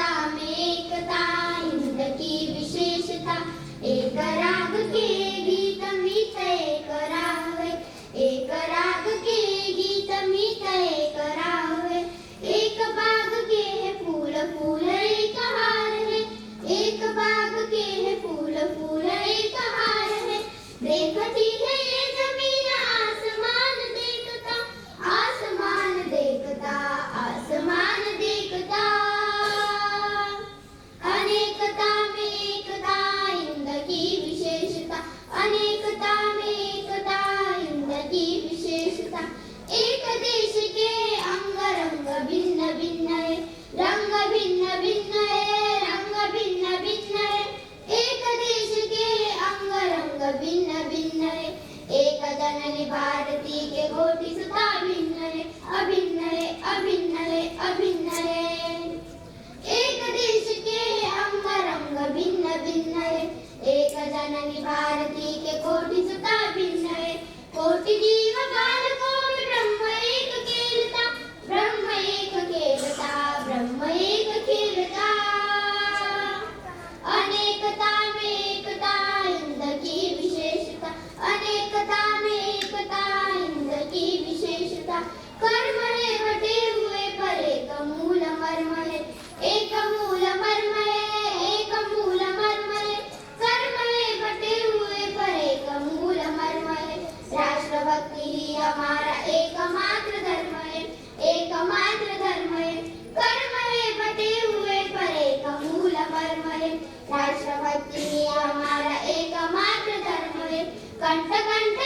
एकता में एकता जननी भारती के कोटि सुता भिन्न है अभिन्न है अभिन्न है अभिन्न है एक देश के अंग रंग भिन्न भिन्न है एक जननी भारती के कोटि सुता भिन्न है कोटि राष्ट्रपती आम्हाला एक मात्र धर्मवीर कंठ कंठ